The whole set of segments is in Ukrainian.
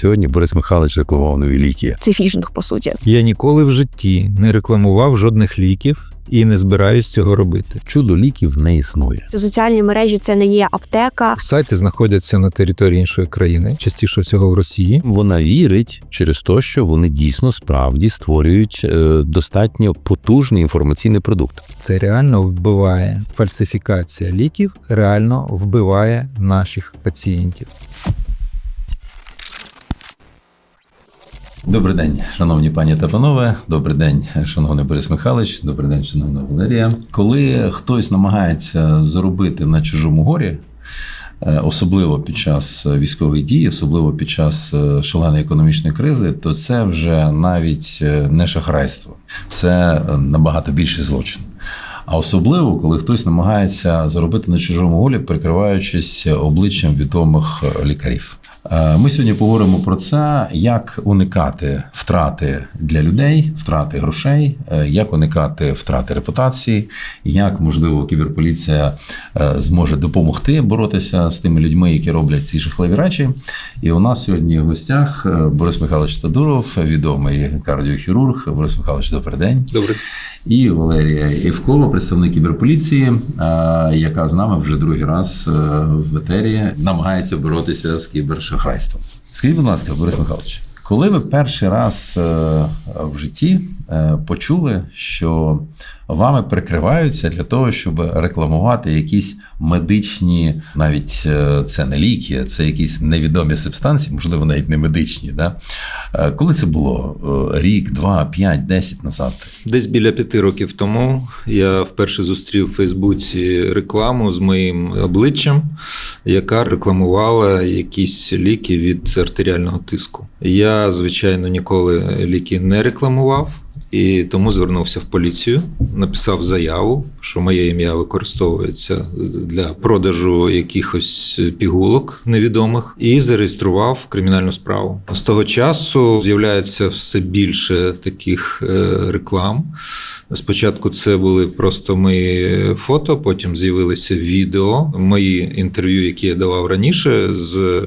Сьогодні Борис Михайлович рекламував нові ліки. Це фішинг, по суті. Я ніколи в житті не рекламував жодних ліків і не збираюсь цього робити. Чудо ліків не існує. Соціальні мережі це не є аптека. Сайти знаходяться на території іншої країни, частіше всього в Росії. Вона вірить через те, що вони дійсно справді створюють е, достатньо потужний інформаційний продукт. Це реально вбиває. Фальсифікація ліків реально вбиває наших пацієнтів. Добрий день, шановні пані та панове. Добрий день, шановний Борис Михайлович. Добрий день, шановна Валерія. Коли хтось намагається заробити на чужому горі, е, особливо під час військових дій, особливо під час е, шаленої економічної кризи, то це вже навіть е, не шахрайство, це набагато більший злочин. А особливо, коли хтось намагається заробити на чужому голі, прикриваючись обличчям відомих лікарів. Е, Ми сьогодні поговоримо про це, як уникати втрати для людей, втрати грошей, е, як уникати втрати репутації, як можливо кіберполіція е, зможе допомогти боротися з тими людьми, які роблять ці жахливі речі. І у нас сьогодні в гостях Борис Михайлович Тадуров, відомий кардіохірург. Борис Михайлович, добрий день. Добре. І Валерія Євкова, представник кіберполіції, яка з нами вже другий раз в етері намагається боротися з кібершахрайством. Скажіть, будь ласка, Борис Михайлович, коли ви перший раз е, в житті е, почули, що вами прикриваються для того, щоб рекламувати якісь медичні, навіть е, це не ліки, це якісь невідомі субстанції, можливо, навіть не медичні. Да? Коли це було? Рік, два, п'ять, десять назад? Десь біля п'яти років тому я вперше зустрів у Фейсбуці рекламу з моїм обличчям, яка рекламувала якісь ліки від артеріального тиску. Я, звичайно, ніколи ліки не рекламував. І тому звернувся в поліцію, написав заяву, що моє ім'я використовується для продажу якихось пігулок невідомих, і зареєстрував кримінальну справу. З того часу з'являється все більше таких е, реклам. Спочатку це були просто мої фото, потім з'явилися відео, мої інтерв'ю, які я давав раніше, з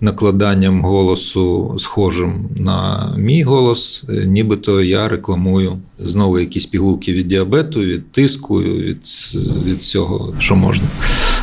накладанням голосу схожим на мій голос, е, нібито я рекламую знову якісь пігулки від діабету, від тиску, від, від всього, що можна.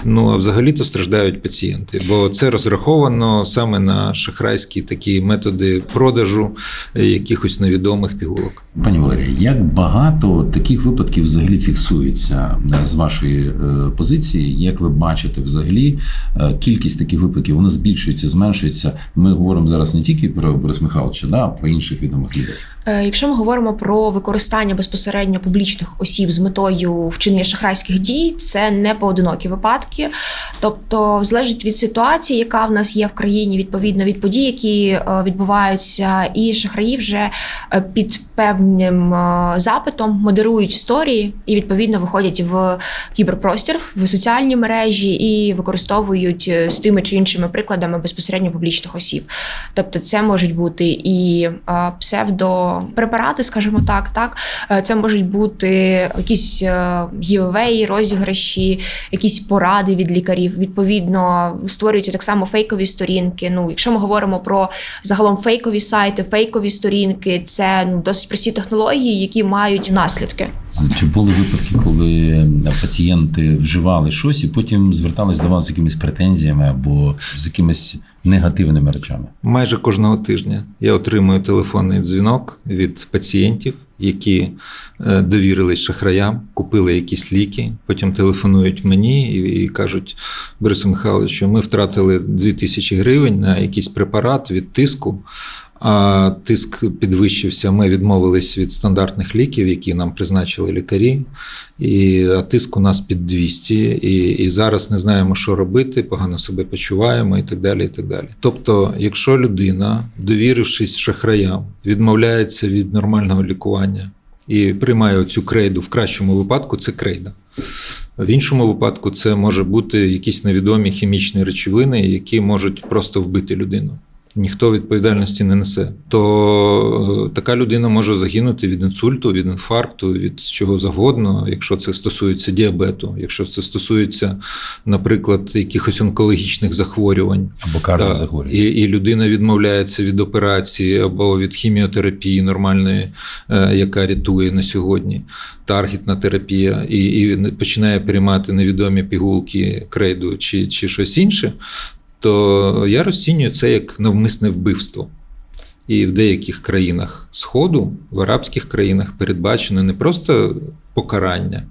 Ну а взагалі-то страждають пацієнти, бо це розраховано саме на шахрайські такі методи продажу якихось невідомих пігулок. Пані Валерія, як багато таких випадків взагалі фіксується е, з вашої е, позиції? Як ви бачите, взагалі е, кількість таких випадків вона збільшується, зменшується. Ми говоримо зараз не тільки про Борис Михайловича, да, а про інших відомих людей. Якщо ми говоримо про використання безпосередньо публічних осіб з метою вчинення шахрайських дій, це не поодинокі випадки. Тобто, залежить від ситуації, яка в нас є в країні, відповідно від подій, які е, відбуваються, і шахраї вже е, під певним е, запитом модерують історії і відповідно виходять в кіберпростір, в соціальні мережі і використовують з тими чи іншими прикладами безпосередньо публічних осіб. Тобто, це можуть бути і псевдопрепарати, скажімо так, так? Це можуть бути якісь гівевеї, розіграші, якісь поради від лікарів. Відповідно, створюються так само фейкові сторінки. Ну, якщо ми говоримо про загалом фейкові сайти, фейкові сторінки, це ну досить прості технології, які мають наслідки. Чи були випадки, коли пацієнти вживали щось і потім звертались до вас з якимись претензіями або з якимись негативними речами? Майже кожного тижня я отримую телефонний дзвінок від пацієнтів, які е, довірились шахраям, купили якісь ліки, потім телефонують мені і, кажуть: Борису Михайловичу, ми втратили 2000 гривень на якийсь препарат від тиску. А тиск підвищився. Ми відмовились від стандартних ліків, які нам призначили лікарі. І а тиск у нас під 200, і, і зараз не знаємо, що робити, погано себе почуваємо і так далі. і так далі. Тобто, якщо людина, довірившись шахраям, відмовляється від нормального лікування і приймає цю крейду, в кращому випадку це крейда. В іншому випадку це може бути якісь невідомі хімічні речовини, які можуть просто вбити людину. Ніхто відповідальності не несе, то е, така людина може загинути від інсульту, від інфаркту, від чого завгодно, якщо це стосується діабету, якщо це стосується, наприклад, якихось онкологічних захворювань. Або Так, кардіозахворювання. і, і людина відмовляється від операції або від хіміотерапії нормальної, е, яка рятує на сьогодні, таргетна терапія, і, і починає приймати невідомі пігулки, крейду чи, чи щось інше, то я розцінюю це як навмисне вбивство. І в деяких країнах Сходу, в арабських країнах передбачено не просто покарання,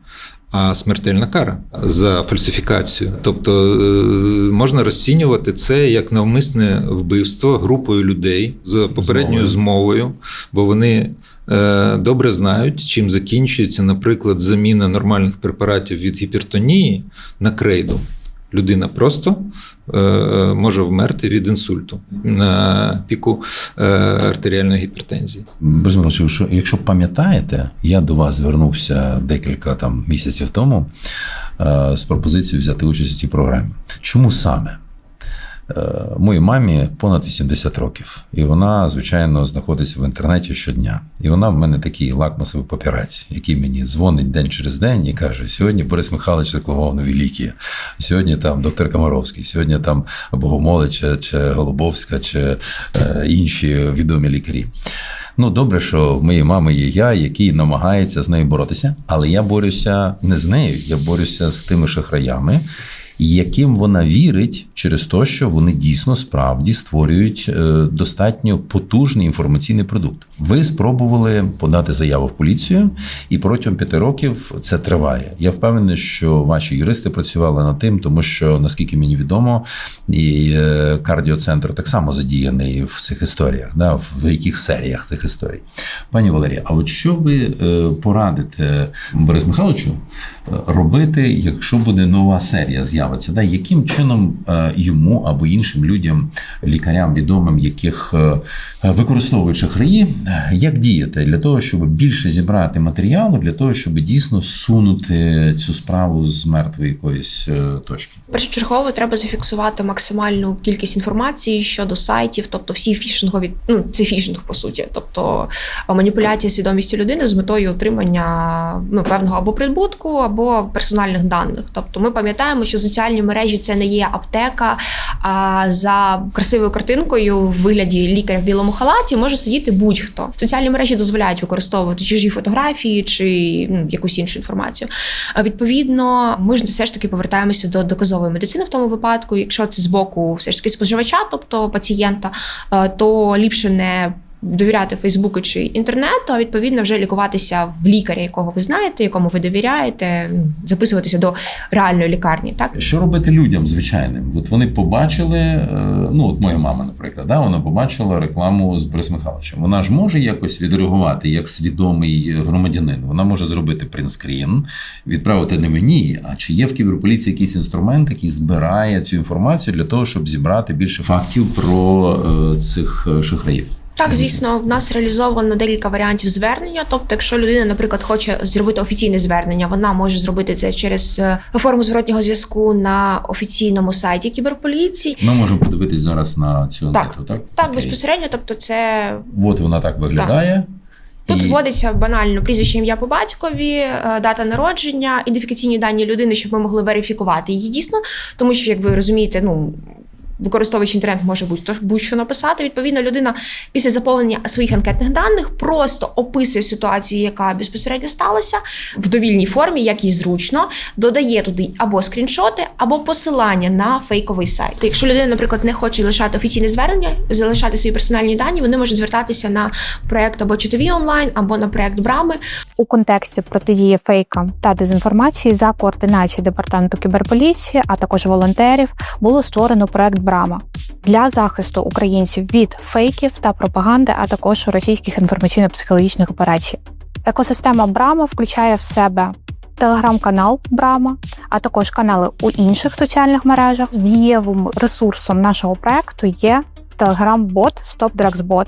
а смертельна кара за фальсифікацію. Тобто е, можна розцінювати це як навмисне вбивство групою людей за попередньою змовою, бо вони. е, Добре знають, чим закінчується, наприклад, заміна нормальних препаратів від гіпертонії на крейду. Людина просто е, може вмерти від інсульту на піку е, артеріальної гіпертензії. Борис Михайлович, що- якщо пам'ятаєте, я до вас звернувся декілька там місяців тому е, з пропозицією взяти участь у цій програмі. Чому саме? Е, Моїй мамі понад 80 років, і вона, звичайно, знаходиться в інтернеті щодня. І вона в мене такий лакмусовий папірець, який мені дзвонить день через день і каже: сьогодні Борис Михайлович рекламував нові ліки, сьогодні там доктор Комаровський, сьогодні там Богомолеч чи Голубовська, чи е, інші відомі лікарі. Ну, добре, що в моєї мами є я, який намагається з нею боротися, але я борюся не з нею, я борюся з тими шахраями, яким вона вірить через те, що вони дійсно справді створюють е, достатньо потужний інформаційний продукт. Ви спробували подати заяву в поліцію, і протягом п'яти років це триває. Я впевнений, що ваші юристи працювали над тим, тому що наскільки мені відомо, і е, кардіоцентр так само задіяний в цих історіях, да, в яких серіях цих історій. Пані Валерія, а от що ви е, порадите Борису Михайловичу робити, якщо буде нова серія з'явиться? Да? Яким чином е, йому або іншим людям, лікарям відомим, яких е, використовують шахраї, е, як діяти для того, щоб більше зібрати матеріалу, для того, щоб дійсно сунути цю справу з мертвої якоїсь точки? Першочергово треба зафіксувати максимальну кількість інформації щодо сайтів, тобто всі фішингові, ну це фішинг по суті, тобто маніпуляція свідомістю людини з метою отримання ну, певного або прибутку, або персональних даних. Тобто ми пам'ятаємо, що соціальні мережі це не є аптека, а за красивою картинкою в вигляді лікаря в білому халаті може сидіти будь-хто. Соціальні мережі дозволяють використовувати чужі фотографії чи ну, якусь іншу інформацію. А відповідно, ми ж все ж таки повертаємося до доказової медицини в тому випадку. Якщо це з боку все ж таки споживача, тобто пацієнта, е, то ліпше не. Довіряти Фейсбуку чи інтернету, а відповідно вже лікуватися в лікаря, якого ви знаєте, якому ви довіряєте, записуватися до реальної лікарні. Так Що робити людям звичайним? От вони побачили, е, ну от моя мама, наприклад, да, вона побачила рекламу з Борисом Михайловичем. Вона ж може якось відреагувати як свідомий громадянин. Вона може зробити принтскрін, відправити не мені. А чи є в кіберполіції якийсь інструмент, який збирає цю інформацію для того, щоб зібрати більше фактів про е, цих е, шахраїв? Так, звісно, в нас реалізовано декілька варіантів звернення. Тобто, якщо людина, наприклад, хоче зробити офіційне звернення, вона може зробити це через е, форму зворотнього зв'язку на офіційному сайті кіберполіції. Ми можемо подивитись зараз на цю Так. анкету, так? Так, Окей. безпосередньо, тобто, це От вона так виглядає. Тут вводиться банально прізвище ім'я по батькові, е, дата народження, ідентифікаційні дані людини, щоб ми могли верифікувати її дійсно, тому що, як ви розумієте, ну. Використовуючи інтернет, може будь-то будь-що написати. Відповідно, людина після заповнення своїх анкетних даних просто описує ситуацію, яка безпосередньо сталася в довільній формі, як їй зручно, додає туди або скріншоти, або посилання на фейковий сайт. То якщо людина, наприклад, не хоче лишати офіційне звернення, залишати свої персональні дані, вони можуть звертатися на проект або чотові онлайн, або на проект Брами. у контексті протидії фейкам та дезінформації за координації департаменту кіберполіції, а також волонтерів, було створено проект Брама для захисту українців від фейків та пропаганди, а також російських інформаційно-психологічних операцій. Екосистема Брама включає в себе. Телеграм-канал Брама, а також канали у інших соціальних мережах. Дієвим ресурсом нашого проекту є Telegram-бот StopDrugsBot,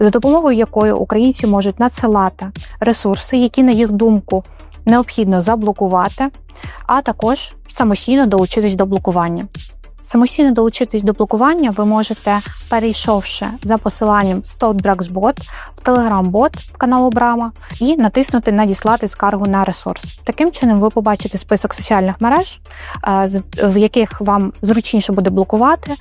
за допомогою якої українці можуть надсилати ресурси, які, на їх думку, необхідно заблокувати, а також самостійно долучитись до блокування. Самостійно долучитись до блокування ви можете, перейшовши за посиланням StopDrugsBot в Telegram-бот каналу Брама і натиснути Надіслати скаргу на ресурс. Таким чином, ви побачите список соціальних мереж, е, в яких вам зручніше буде блокувати.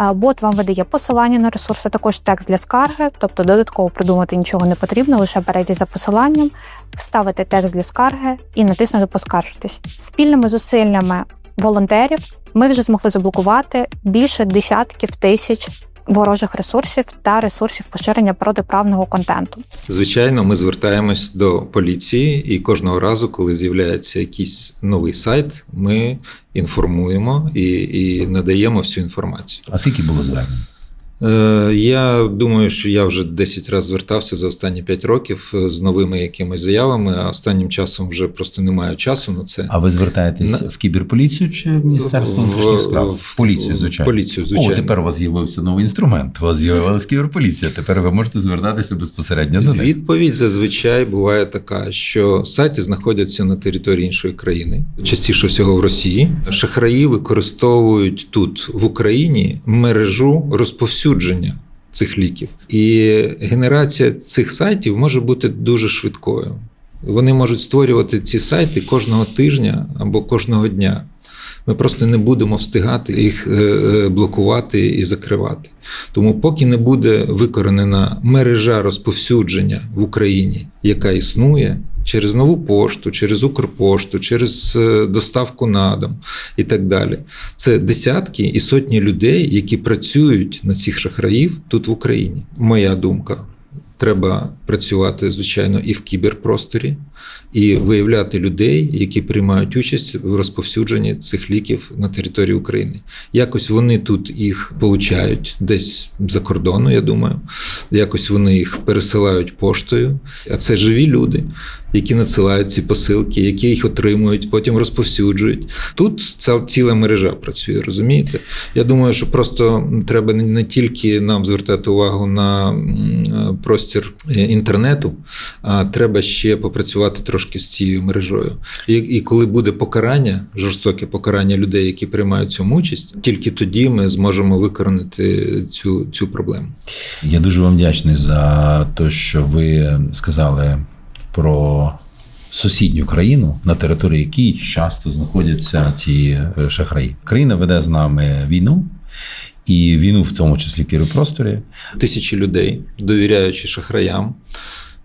Е, Бот вам видає посилання на ресурс, а також текст для скарги, тобто додатково придумати нічого не потрібно, лише перейти за посиланням, вставити текст для скарги і натиснути Поскаржитись. Спільними зусиллями волонтерів ми вже змогли заблокувати більше десятків тисяч ворожих ресурсів та ресурсів поширення протиправного контенту. Звичайно, ми звертаємось до поліції, і кожного разу, коли з'являється якийсь новий сайт, ми інформуємо і, і надаємо всю інформацію. А скільки було звернень? Е, Я думаю, що я вже 10 разів звертався за останні 5 років е, з новими якимись заявами, а останнім часом вже просто не маю часу на це. А ви звертаєтесь На- в кіберполіцію чи в Міністерство внутрішніх справ? в- поліцію, звичайно. поліцію, звичайно. О, тепер у вас з'явився новий інструмент. У вас з'явилася кіберполіція. Тепер ви можете звертатися безпосередньо до них. Відповідь зазвичай буває така, що сайти знаходяться на території іншої країни, частіше всього в Росії. Шахраї використовують тут в Україні мережу розповсюдження цих ліків, і генерація цих сайтів може бути дуже швидкою. Вони можуть створювати ці сайти кожного тижня або кожного дня. Ми просто не будемо встигати їх е, е, блокувати і закривати. Тому, поки не буде викоренена мережа розповсюдження в Україні, яка існує через нову пошту, через Укрпошту, через е, доставку на дом і так далі. Це десятки і сотні людей, які працюють на цих шахраїв тут в Україні. Моя думка. Треба працювати, звичайно, і в кіберпросторі, і виявляти людей, які приймають участь в розповсюдженні цих ліків на території України. Якось вони тут їх получають десь за кордону, я думаю. Якось вони їх пересилають поштою. А це живі люди, які надсилають ці посилки, які їх отримують, потім розповсюджують. Тут ця ціла мережа працює, розумієте? Я думаю, що просто треба не- тільки нам звертати увагу на простір е, інтернету, а треба ще попрацювати трошки з цією мережою. І, і коли буде покарання, жорстоке покарання людей, які приймають цьому участь, тільки тоді ми зможемо викоренити цю, цю проблему. Я дуже вам вдячний за те, що ви сказали про сусідню країну, на території якої часто знаходяться ті е, шахраї. Країна веде з нами війну. І війну, в тому числі в кіберпросторі, Тисячі людей, довіряючи шахраям,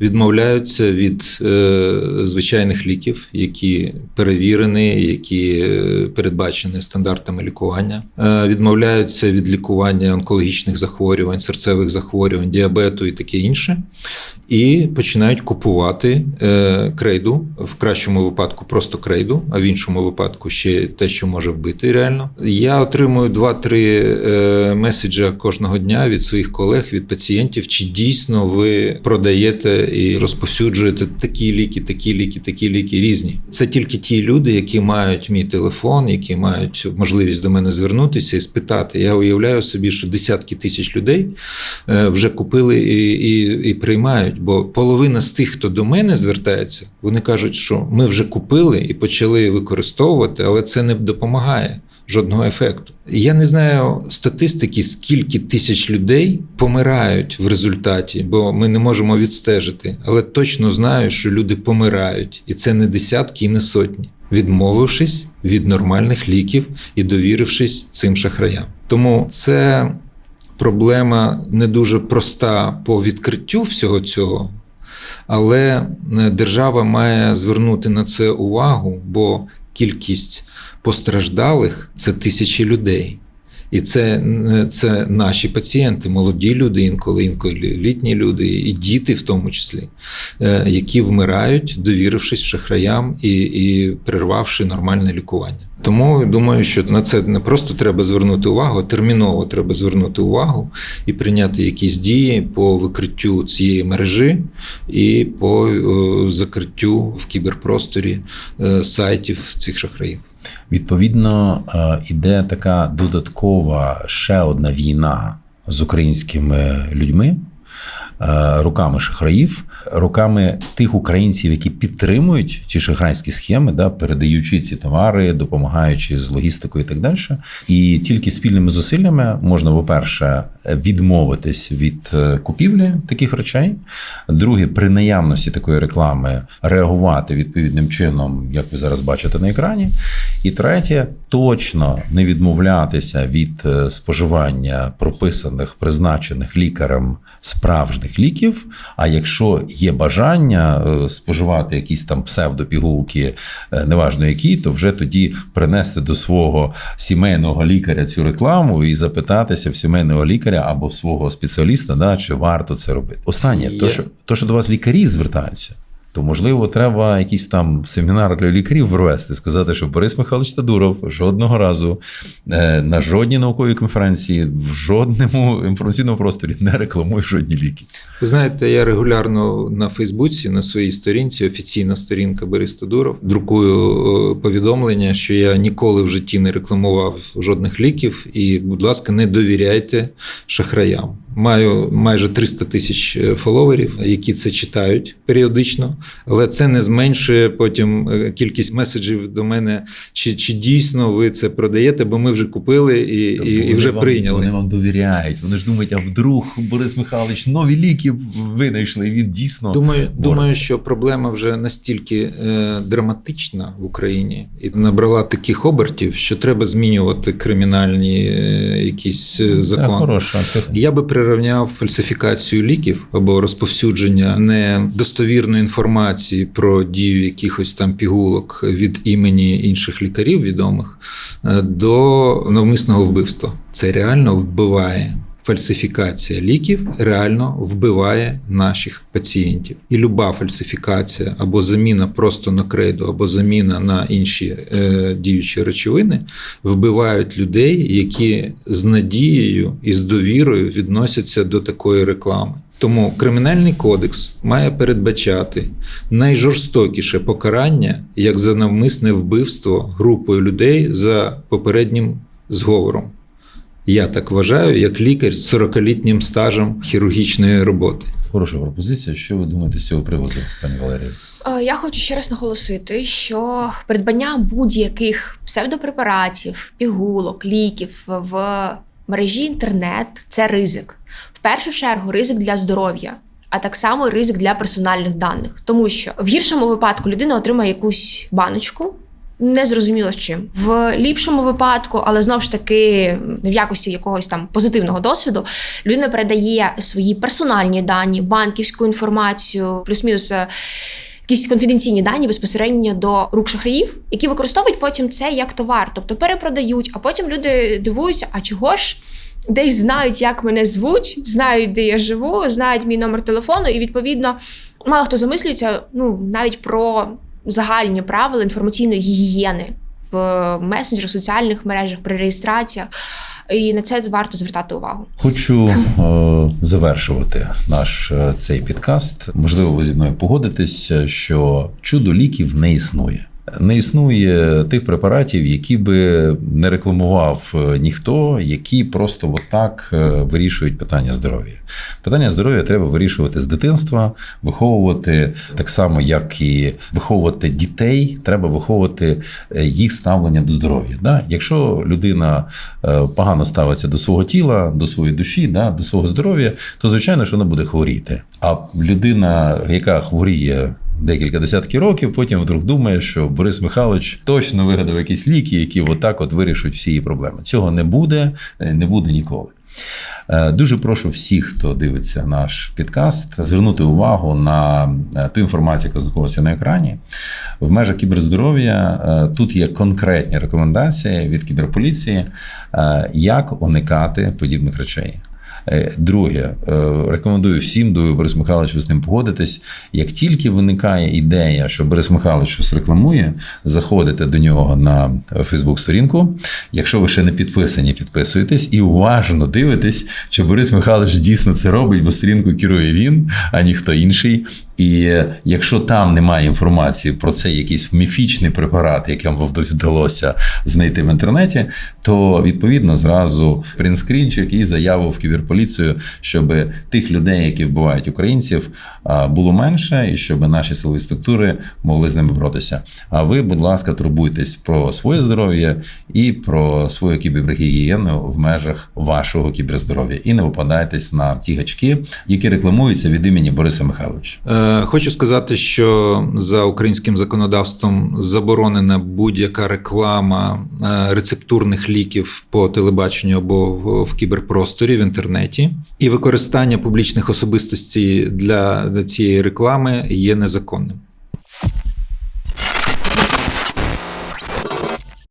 відмовляються від е, звичайних ліків, які перевірені, які е, передбачені стандартами лікування, е, відмовляються від лікування онкологічних захворювань, серцевих захворювань, діабету і таке інше, і починають купувати е, крейду, в кращому випадку просто крейду, а в іншому випадку ще те, що може вбити реально. Я отримую 2-3 е, меседжа кожного дня від своїх колег, від пацієнтів, чи дійсно ви продаєте і розповсюджуєте такі ліки, такі ліки, такі ліки різні. Це тільки ті люди, які мають мій телефон, які мають можливість до мене звернутися і спитати. Я уявляю собі, що десятки тисяч людей е, вже купили і, і, і приймають. Бо половина з тих, хто до мене звертається, вони кажуть, що ми вже купили і почали використовувати, але це не допомагає. Жодного ефекту. Я не знаю статистики, скільки тисяч людей помирають в результаті, бо ми не можемо відстежити. Але точно знаю, що люди помирають, і це не десятки і не сотні, відмовившись від нормальних ліків і довірившись цим шахраям. Тому це проблема не дуже проста по відкриттю всього цього, але е, держава має звернути на це увагу, бо кількість постраждалих це тисячі людей. І це, е, це наші пацієнти, молоді люди, інколи інколи літні люди, і діти, в тому числі, е, які вмирають, довірившись шахраям і, і перервавши нормальне лікування. Тому думаю, що на це не просто треба звернути увагу, а терміново треба звернути увагу і прийняти якісь дії по викриттю цієї мережі і по е, закриттю в кіберпросторі сайтів цих шахраїв. Відповідно, е, іде така додаткова ще одна війна з українськими людьми, руками шахраїв, руками тих українців, які підтримують ті шахрайські схеми, да, передаючи ці товари, допомагаючи з логістикою і так далі. І тільки спільними зусиллями можна, по-перше, відмовитись від е, купівлі таких речей. Друге, при наявності такої реклами реагувати відповідним чином, як ви зараз бачите на екрані. І третє, точно не відмовлятися від е, споживання прописаних, призначених лікарем справжніх ліків. А якщо є бажання е, споживати якісь там псевдопігулки, е, неважно які, то вже тоді принести до свого сімейного лікаря цю рекламу і запитатися в сімейного лікаря або свого спеціаліста, да, чи варто це робити. Останнє, Є. то що, то, що до вас лікарі звертаються. То можливо, треба якийсь там семінар для лікарів провести, сказати, що Борис Михайлович Тадуров жодного разу е, на жодній науковій конференції в жодному інформаційному просторі не рекламує жодні ліки. Ви знаєте, я регулярно на Фейсбуці, на своїй сторінці, офіційна сторінка Борис Тодуров, друкую е, повідомлення, що я ніколи в житті не рекламував жодних ліків. І, будь ласка, не довіряйте шахраям. Маю майже 300 тисяч е, фоловерів, які це читають періодично, але це не зменшує потім е, кількість меседжів до мене, чи, чи дійсно ви це продаєте, бо ми вже купили і, і, і вже вам, прийняли. Вони вам довіряють. Вони ж думають, а вдруг Борис Михайлович нові ліки винайшли. Він дійсно Думаю, бореться. думаю, що проблема вже настільки е, драматична в Україні і набрала таких обертів, що треба змінювати кримінальні е, якісь е, це закони. хороша. Це Я би прирівняв фальсифікацію ліків або розповсюдження недостовірної інформації про дію якихось там пігулок від імені інших лікарів відомих е, до навмисного вбивства. Це реально вбиває. Фальсифікація ліків реально вбиває наших пацієнтів. І люба фальсифікація або заміна просто на крейду, або заміна на інші е, діючі речовини вбивають людей, які з надією і з довірою відносяться до такої реклами. Тому кримінальний кодекс має передбачати найжорстокіше покарання як за навмисне вбивство групою людей за попереднім зговором. Я так вважаю, як лікар з 40-літнім стажем хірургічної роботи. хороша пропозиція. Що ви думаєте з цього приводу, пані Валерія? Я хочу ще раз наголосити, що придбання будь-яких псевдопрепаратів, пігулок, ліків в мережі інтернет це ризик. В першу чергу ризик для здоров'я, а так само ризик для персональних даних. Тому що в гіршому випадку людина отримає якусь баночку. Незрозуміло з чим в ліпшому випадку, але знову ж таки в якості якогось там позитивного досвіду людина передає свої персональні дані, банківську інформацію, плюс-мінус е, якісь конфіденційні дані безпосередньо до рук шахраїв, які використовують потім це як товар, тобто перепродають, а потім люди дивуються, а чого ж. Десь знають, як мене звуть, знають, де я живу, знають мій номер телефону, і відповідно мало хто замислюється ну навіть про загальні правила інформаційної гігієни в месенджерах, соціальних мережах, при реєстраціях. І на це варто звертати увагу. Хочу е, завершувати наш е, цей підкаст. Можливо, ви зі мною погодитесь, що чудо ліків не існує. Не існує тих препаратів, які би не рекламував е, ніхто, які просто отак е, вирішують питання здоров'я. Питання здоров'я треба вирішувати з дитинства, виховувати так само, як і виховувати дітей, треба виховувати е, їх ставлення до здоров'я. Да? Якщо людина погано ставиться до свого тіла, до своєї душі, да, до свого здоров'я, то звичайно, що вона буде хворіти. А людина, яка хворіє. Декілька десятків років, потім вдруг думає, що Борис Михайлович точно вигадав якісь ліки, які отак от вирішують всі її проблеми. Цього не буде, е, не буде ніколи. Е, Дуже прошу всіх, хто дивиться наш підкаст, звернути увагу на е, ту інформацію, яка знаходиться на екрані. В межах кіберздоров'я тут є конкретні рекомендації від кіберполіції, як уникати подібних речей. Е, Друге, е, рекомендую всім, думаю, Борис Михайлович, ви з ним погодитесь. Як тільки виникає ідея, що Борис Михайлович щось рекламує, заходите до нього на Фейсбук-сторінку. Якщо ви ще не підписані, підписуєтесь і уважно дивитесь, чи Борис Михайлович дійсно це робить, бо сторінку керує він, а ніхто інший. І якщо там немає інформації про цей якийсь міфічний препарат, який вам вдалося знайти в інтернеті, то відповідно зразу принтскрінчик і заяву в кіберполіцію, щоб тих людей, які вбивають українців, було менше, і щоб наші силові структури могли з ними боротися. А ви, будь ласка, турбуйтесь про своє здоров'я і про свою кібергігієну в межах вашого кіберздоров'я, і не випадайтесь на ті гачки, які рекламуються від імені Бориса Михайловича. Е, Хочу сказати, що за українським законодавством заборонена будь-яка реклама е, рецептурних ліків по телебаченню або в- в кіберпросторі в інтернеті, і використання публічних особистостей для цієї реклами є незаконним.